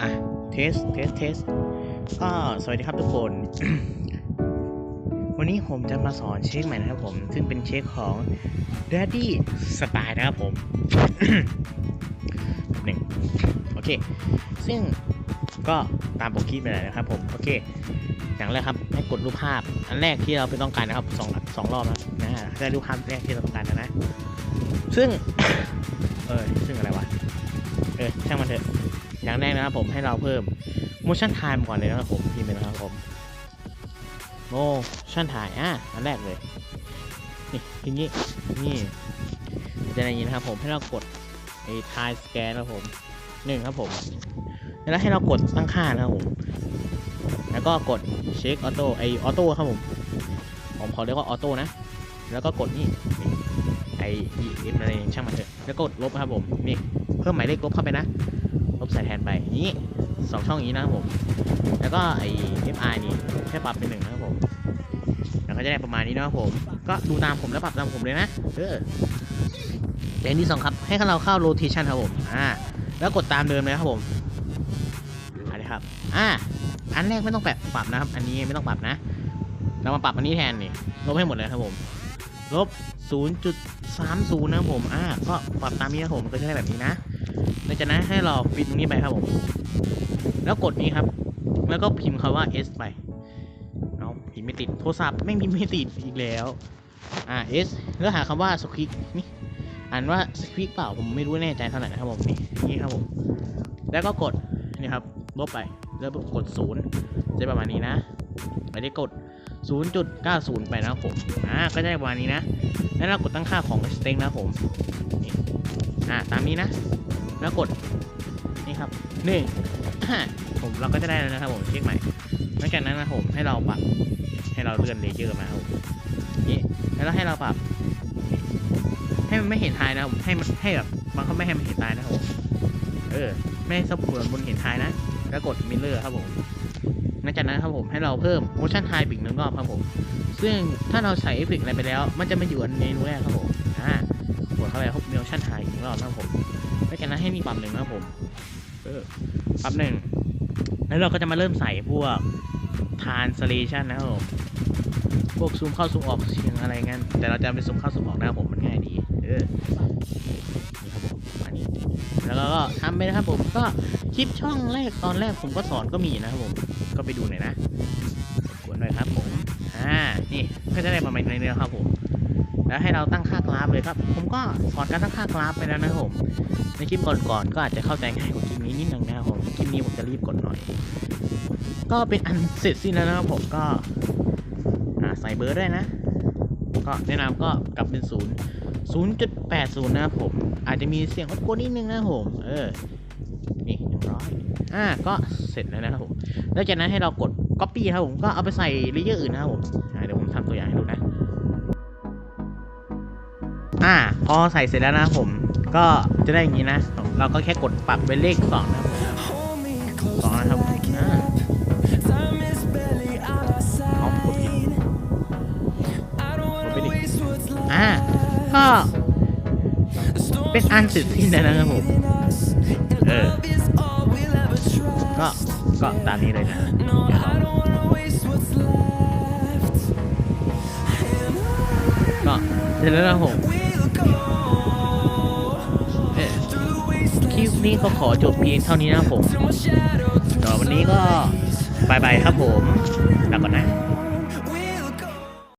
อะ เทส เทส เทส ก็สวัสดีครับทุกคน วันนี้ผมจะมาสอนเช็คใหม่นะครับผม ซึ่งเป็นเช็คของ Daddy Style นะครับผมหนึ่งโอเค ซึ่งก็ตามปรคลิปไปเลยนะครับผม โอเค อย่างแรกครับ ให้กดรูปภาพ อันแรกที่เราไปต้องการนะครับสองสองรอบนะนะฮะได้รูปภาพแรกที่เราต้องการนะนะ ซึ่ง เออซึ่งอะไรวะ เออ ช่างมันเถอะ อย่างแรกนะครับผมให้เราเพิ่ม motion time ก่อนเลยนะครับผมพิมพ์ไปนะครับผม motion time อะอันแรกเลยนี่ทีนี้นี่จะได้ยินนะครับผมให้เรากดไอ้ time scan นะครับผมหนึ่งครับผมแล้วให้เรากดตั้งค่านะครับผมแล้วก็กดเช็คออโต้ไอออโต้ครับผมผมขอเรียกว่าออโต้นะ แล้วก็กดนี่ไอเอ็มอะไรช่างมันเถอะแล้วกดลบครับผมนี่เพิ่มหมายเลขลบเข้าไปนะ บใส่แทนไปนี้สองช่องนี้นะครับผม แล้วก็ไอ FI นี่แค่ปรับเป็นหนึ่งนะครับผมแล้วก็จะได้ประมาณนี้นะครับผม ก็ดูตามผมแล้วปรับตามผมเลยนะเอออย่างที่สองครับให้เราเข้า rotation ครับผมอ่าแล้วกดตามเดิมเลยครับผมอันนี้ครับอ่าอันแรกไม่ต้องแปะปรับนะครับ อันนี้ไม่ต้องปรับนะ เรามาปรับอันนี้แทนนี่ลบให้หมดเลยครับผมลบ0.30นะครับผม อ่า ก็ปรับตามนี้นะครับผม ก็จะได้แบบนี้นะ หลังจากนั้นให้เราปิดตรงนี้ไปครับผม แล้วกดนี้ครับ แล้วก็พิมพ์คำว่า S ไปเอาะพิมพ์ไม่ติด โทรศัพท์ไม่พิมพ์ไม่ติดอีกแล้ว อ่า S แล้วหาคำว่า squeak นี่อ่านว่า squeak เปล่าผมไม่รู้แน่ใจเท่าไหร่นะครับผมนี่นี่ครับผม แล้วก็กดนี่ครับลบไป แล้วกดศูนย์จะประมาณนี้นะไม่ได้กด 0.90 ไปนะครับผม อ่า ก็จะได้ประมาณนี้นะ แล้วเรากดตั้งค่าของ s t r i n g นะครับผมนี่อ่า ตามนี้นะ แล้วกดนี่ครับหนึ่งอ่าผมเราก็จะได้แล้วนะครับผมเช็คใหม่หลังจากนั้นนะครับผมให้เราปรับให้เราเลื่อนเลเยอร์มาครับผมนี่แล้วให้เราปรับ ให้มันไม่เห็นท้ายนะครับผมให้มันให้แบบบางเขาไม่ให้มันเห็นท้ายนะครับผมเออไม่ให้ซับหัวบนเห็นท้ายนะ แล้วกดมิลเลอร์ครับผมหลังจากนั้นครับผมให้เราเพิ่ม motion high อีกหนึ่งรอบครับผม ซึ่งถ้าเราใส่เอฟเฟกต์อะไรไปแล้ว มันจะมาอยู่อันเมนูแรกครับผมอ่ากดเข้าไปพบ motion high อีกรอบนะครับผม หลังจากนั้นให้มีปรับหนึ่งนะครับผมเออปรับหนึ่งแล้วเราก็จะมาเริ่มใส่พวก translation นะครับผมพวกซูมเข้าซูมออกเสียงอะไรงั้น แต่เราจะไปซูมเข้าซูมออกนะครับผมมันง่ายดี เออนี่ครับผมอันนี้แล้วก็ทำไปนะครับผมก็คลิปช่องแรกตอนแรกผมก็สอนก็มีนะครับผมก็ไปดูหน่อยนะกดหน่อยครับผมอ่านี่ก็จะได้ประมาณนี้นะครับผม แล้วให้เราตั้งค่ากราฟเลยครับ ผมก็สอนการตั้งค่ากราฟไปแล้วนะครับผม ในคลิปก่อนๆก็อาจจะเข้าใจง่ายกว่าคลิปนี้นิดนึงนะครับผม คลิปนี้ผมจะรีบกดหน่อย ก็เป็นอันเสร็จสิ้นแล้วนะครับผมก็ใส่เบอร์ได้นะ ก็แนะนำก็กลับเป็นศูนย์ศูนย์จุดแปดศูนย์นะครับผม อาจจะมีเสียงรบกวนนิดนึงนะครับผม เออ นี่หนึ่งร้อยอ่า ก็เสร็จแล้วนะครับผม แล้วจากนั้นให้เรากด copy ครับผม ก็เอาไปใส่เลเยอร์อื่นนะครับผมเดี๋ยวผมทำตัวอย่างให้ดูนะ อ่าพอใส่เสร็จแล้วนะผม ก็จะได้อย่างนี้นะ เราก็แค่กดปรับเป็นเลขสองนะครับผมสองนะครับผมอ่าเอากดผิดไปดิอ่าก็เป็นอันเสร็จสิ้นแล้วนะครับผม เออ ก็ ก็ตามนี้เลยนะก็เสร็จแล้วนะผม นี้ก็ขอจบเพียงเท่านี้นะผมต่อวันนี้ก็บายบายครับผมลาก่นะ